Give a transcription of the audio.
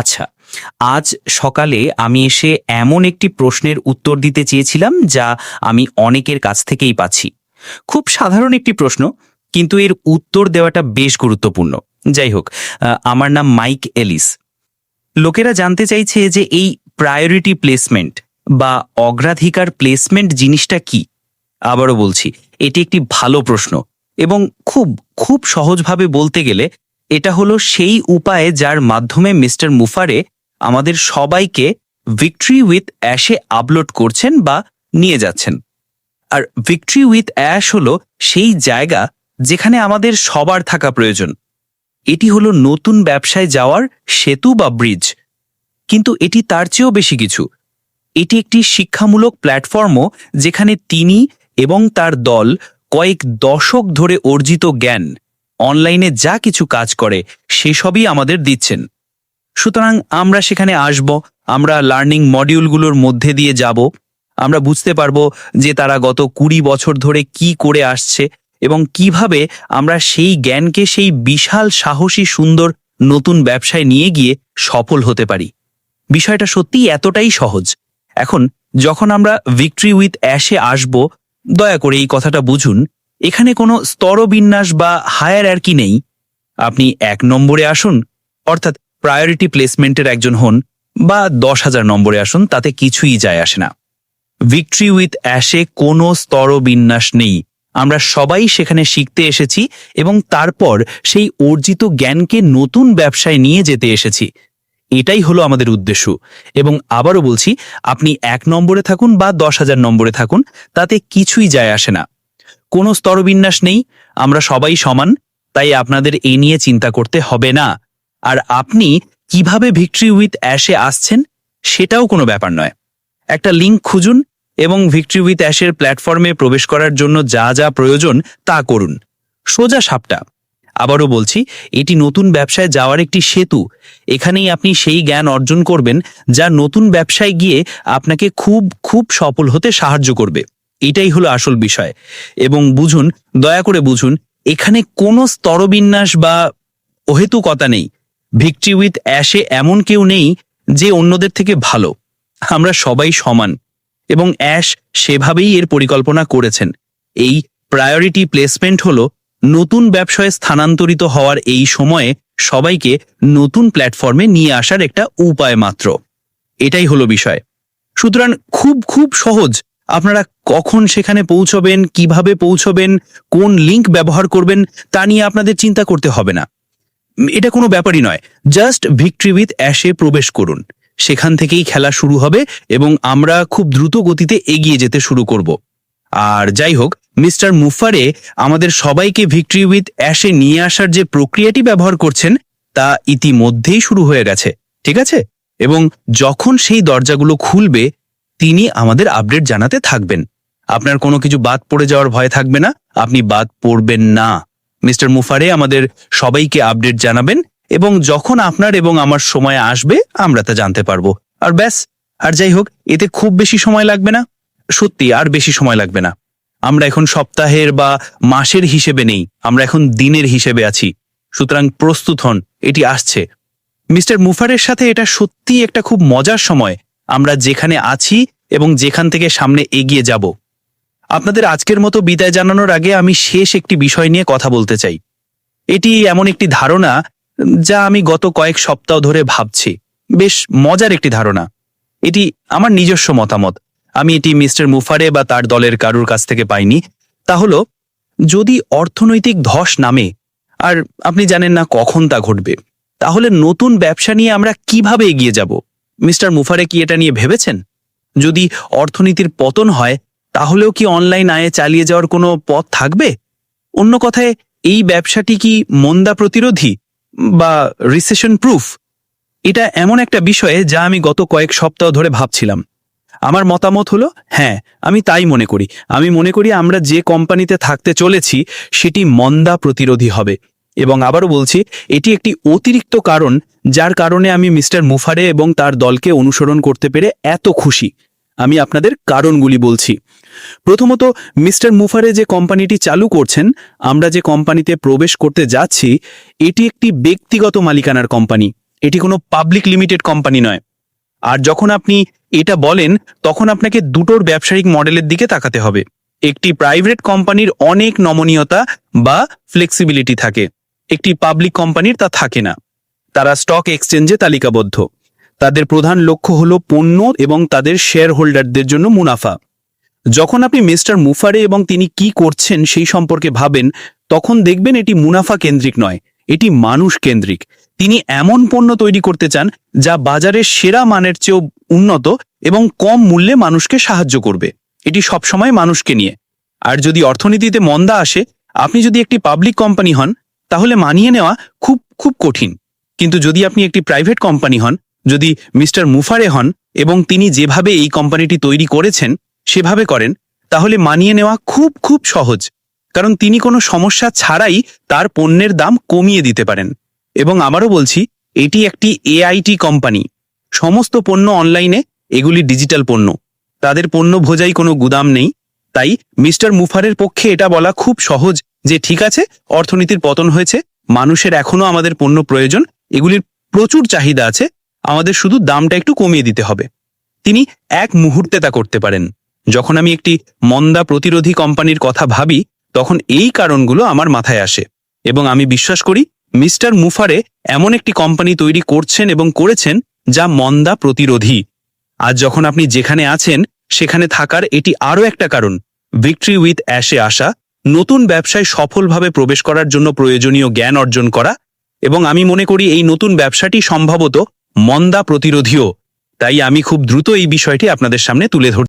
আচ্ছা আজ সকালে আমি এসে এমন একটি প্রশ্নের উত্তর দিতে চেয়েছিলাম যা আমি অনেকের কাছ থেকেই পাচ্ছি। খুব সাধারণ একটি প্রশ্ন, কিন্তু এর উত্তর দেওয়াটা বেশ গুরুত্বপূর্ণ। যাই হোক আমার নাম মাইক এলিস। লোকেরা জানতে চাইছে যে এই প্রায়োরিটি প্লেসমেন্ট বা অগ্রাধিকার প্লেসমেন্ট জিনিসটা কি? আবারও বলছি, এটি একটি ভালো প্রশ্ন এবং খুব খুব সহজভাবে বলতে গেলে এটা হলো সেই উপায় যার মাধ্যমে মিস্টার মুফারে আমাদের সবাইকে ভিক্টরি উইথ অ্যাশে আপলোড করছেন বা নিয়ে যাচ্ছেন। আর ভিক্টরি উইথ অ্যাশ হলো সেই জায়গা যেখানে আমাদের সবার থাকা প্রয়োজন। এটি হলো নতুন ব্যবসায় যাওয়ার সেতু বা ব্রিজ। কিন্তু এটি তার চেয়েও বেশি কিছু। এটি একটি শিক্ষামূলক প্ল্যাটফর্মও যেখানে তিনি এবং তার দল কয়েক দশক ধরে অর্জিত জ্ঞান অনলাইনে যা কিছু কাজ করে, সেসবই আমাদের দিচ্ছেন। সুতরাং আমরা সেখানে আসব, আমরা লার্নিং মডিউলগুলোর মধ্যে দিয়ে যাব, আমরা বুঝতে পারব যে তারা গত কুড়ি বছর ধরে কি করে আসছে এবং কীভাবে আমরা সেই জ্ঞানকে, সেই বিশাল, সাহসী, সুন্দর নতুন ব্যবসায় নিয়ে গিয়ে সফল হতে পারি। বিষয়টা সত্যিই এতটাই সহজ। এখন যখন আমরা ভিক্টরি উইথ অ্যাশে আসব, দয়া করে এই কথাটা বুঝুন এখানে কোনো স্তরবিন্যাস বা হায়ার আর কি নেই। আপনি এক নম্বরে আসুন, অর্থাৎ প্রায়োরিটি প্লেসমেন্টের একজন হন বা দশ হাজার নম্বরে আসুন, তাতে কিছুই যায় আসে না। ভিক্টরি উইথ অ্যাশে কোনো স্তরবিন্যাস নেই। আমরা সবাই সেখানে শিখতে এসেছি এবং তারপর সেই অর্জিত জ্ঞানকে নতুন ব্যবসায় নিয়ে যেতে এসেছি। এটাই হলো আমাদের উদ্দেশ্য। এবং আবারও বলছি, আপনি এক নম্বরে থাকুন বা দশ হাজার নম্বরে থাকুন, তাতে কিছুই যায় আসে না। কোনো স্তরবিন্যাস নেই, আমরা সবাই সমান, তাই আপনাদের এ নিয়ে চিন্তা করতে হবে না। আর আপনি কীভাবে ভিক্টরি উইথ অ্যাশে আসছেন, সেটাও কোনো ব্যাপার নয়। একটা লিঙ্ক খুঁজুন এবং ভিক্টরি উইথ অ্যাশের প্ল্যাটফর্মে প্রবেশ করার জন্য যা যা প্রয়োজন তা করুন। সোজা সাপটা। আবারও বলছি, এটি নতুন ব্যবসায় যাওয়ার একটি সেতু। এখানেই আপনি সেই জ্ঞান অর্জন করবেন, যা নতুন ব্যবসায় গিয়ে আপনাকে খুব খুব সফল হতে সাহায্য করবে। এটাই হলো আসল বিষয়। এবং বুঝুন, দয়া করে বুঝুন, এখানে কোনো স্তরবিন্যাস বা অহেতুকতা নেই। ভিক্টরি উইথ অ্যাশে এমন কেউ নেই যে অন্যদের থেকে ভালো। আমরা সবাই সমান। এবং অ্যাশ সেভাবেই এর পরিকল্পনা করেছেন। এই প্রায়োরিটি প্লেসমেন্ট হল নতুন ব্যবসায় স্থানান্তরিত হওয়ার এই সময়ে সবাইকে নতুন প্ল্যাটফর্মে নিয়ে আসার একটা উপায় মাত্র। এটাই হলো বিষয়। সুতরাং খুব খুব সহজ আপনারা কখন সেখানে পৌঁছবেন, কীভাবে পৌঁছবেন, কোন লিংক ব্যবহার করবেন, তা নিয়ে আপনাদের চিন্তা করতে হবে না। এটা কোনো ব্যাপারই নয়। জাস্ট ভিক্টরি উইথ অ্যাশে প্রবেশ করুন। সেখান থেকেই খেলা শুরু হবে এবং আমরা খুব দ্রুত গতিতে এগিয়ে যেতে শুরু করব। আর যাই হোক, মিস্টার মুফারে আমাদের সবাইকে ভিক্টরি উইথ অ্যাশে নিয়ে আসার যে প্রক্রিয়াটি ব্যবহার করছেন, তা ইতিমধ্যেই শুরু হয়ে গেছে। ঠিক আছে? এবং যখন সেই দরজাগুলো খুলবে তিনি আমাদের আপডেট জানাতে থাকবেন। আপনার কোনো কিছু বাদ পড়ে যাওয়ার ভয় থাকবে না, আপনি বাদ পড়বেন না। মিস্টার মুফারে আমাদের সবাইকে আপডেট জানাবেন এবং যখন আপনার এবং আমার সময় আসবে, আমরা তা জানতে পারব। আর ব্যাস, আর যাই হোক, এতে খুব বেশি সময় লাগবে না। সত্যি, আর বেশি সময় লাগবে না। আমরা এখন সপ্তাহের বা মাসের হিসেবে নেই, আমরা এখন দিনের হিসেবে আছি। সুতরাং প্রস্তুত হন, এটি আসছে। মিস্টার মুফারের সাথে এটা সত্যি একটা খুব মজার সময়। আমরা যেখানে আছি এবং যেখান থেকে সামনে এগিয়ে যাব। আপনাদের আজকের মতো বিদায় জানানোর আগে আমি শেষ একটি বিষয় নিয়ে কথা বলতে চাই। এটি এমন একটি ধারণা যা আমি গত কয়েক সপ্তাহ ধরে ভাবছি। বেশ মজার একটি ধারণা। এটি আমার নিজস্ব মতামত। আমি এটি মিস্টার মুফারে বা তার দলের কারুর কাছ থেকে পাইনি। তা হলো, যদি অর্থনৈতিক ধস নামে, আর আপনি জানেন না কখন তা ঘটবে, তাহলে নতুন ব্যবসা নিয়ে আমরা কীভাবে এগিয়ে যাব? মিস্টার মুফারে কি এটা নিয়ে ভেবেছেন? যদি অর্থনীতির পতন হয়, তাহলেও কি অনলাইন আয়ে চালিয়ে যাওয়ার কোনো পথ থাকবে? অন্য কথায়, এই ব্যবসাটি কি মন্দা প্রতিরোধী বা রিসেশন প্রুফ এটা এমন একটা বিষয়ে যা আমি গত কয়েক সপ্তাহ ধরে ভাবছিলাম। আমার মতামত হলো হ্যাঁ আমি তাই মনে করি। আমি মনে করি আমরা যে কোম্পানিতে থাকতে চলেছি, সেটি মন্দা প্রতিরোধী হবে। এবং আবারও বলছি, এটি একটি অতিরিক্ত কারণ যার কারণে আমি মিস্টার মুফারে এবং তার দলকে অনুসরণ করতে পেরে এত খুশি। আমি আপনাদের কারণগুলি বলছি। প্রথমত, মিস্টার মুফারে যে কোম্পানিটি চালু করছেন, আমরা যে কোম্পানিতে প্রবেশ করতে যাচ্ছি, এটি একটি ব্যক্তিগত মালিকানার কোম্পানি। এটি কোনো পাবলিক লিমিটেড কোম্পানি নয়। আর যখন আপনি এটা বলেন, তখন আপনাকে দুটোর ব্যবসায়িক মডেলের দিকে তাকাতে হবে। একটি প্রাইভেট কোম্পানির অনেক নমনীয়তা বা ফ্লেক্সিবিলিটি থাকে। একটি পাবলিক কোম্পানির তা থাকে না। তারা স্টক এক্সচেঞ্জে তালিকাবদ্ধ। তাদের প্রধান লক্ষ্য হল পণ্য এবং তাদের শেয়ার হোল্ডারদের জন্য মুনাফা। যখন আপনি মিস্টার মুফারে এবং তিনি কি করছেন সেই সম্পর্কে ভাবেন, তখন দেখবেন এটি মুনাফা কেন্দ্রিক নয়, এটি মানুষ কেন্দ্রিক। তিনি এমন পণ্য তৈরি করতে চান, যা বাজারের সেরা মানের চেয়েও উন্নত এবং কম মূল্যে মানুষকে সাহায্য করবে। এটি সবসময় মানুষকে নিয়ে। আর যদি অর্থনীতিতে মন্দা আসে, আপনি যদি একটি পাবলিক কোম্পানি হন, তাহলে মানিয়ে নেওয়া খুব খুব কঠিন। কিন্তু যদি আপনি একটি প্রাইভেট কোম্পানি হন, যদি মিস্টার মুফারে হন এবং তিনি যেভাবে এই কোম্পানিটি তৈরি করেছেন, সেভাবে করেন, তাহলে মানিয়ে নেওয়া খুব খুব সহজ। কারণ তিনি কোনো সমস্যা ছাড়াই তার পণ্যের দাম কমিয়ে দিতে পারেন। এবং আমারও বলছি, এটি একটি এআইটি কোম্পানি সমস্ত পণ্য অনলাইনে এগুলি ডিজিটাল পণ্য। তাদের পণ্য ভোজাই কোনো গুদাম নেই। তাই মিস্টার মুফারের পক্ষে এটা বলা খুব সহজ যে, ঠিক আছে, অর্থনীতির পতন হয়েছে, মানুষের এখনও আমাদের পণ্য প্রয়োজন এগুলির প্রচুর চাহিদা আছে, আমাদের শুধু দামটা একটু কমিয়ে দিতে হবে। তিনি এক মুহূর্তে তা করতে পারেন। যখন আমি একটি মন্দা প্রতিরোধী কোম্পানির কথা ভাবি, তখন এই কারণগুলো আমার মাথায় আসে এবং আমি বিশ্বাস করি, মিস্টার মুফারে এমন একটি কোম্পানি তৈরি করছেন এবং করেছেন যা মন্দা প্রতিরোধী। আজ যখন আপনি যেখানে আছেন, সেখানে থাকার এটি আরও একটা কারণ। ভিক্টরি উইথ অ্যাশে আসা, নতুন ব্যবসায় সফলভাবে প্রবেশ করার জন্য প্রয়োজনীয় জ্ঞান অর্জন করা এবং আমি মনে করি এই নতুন ব্যবসাটি সম্ভবত মন্দা প্রতিরোধীও। তাই আমি খুব দ্রুত এই বিষয়টি আপনাদের সামনে তুলে ধরতে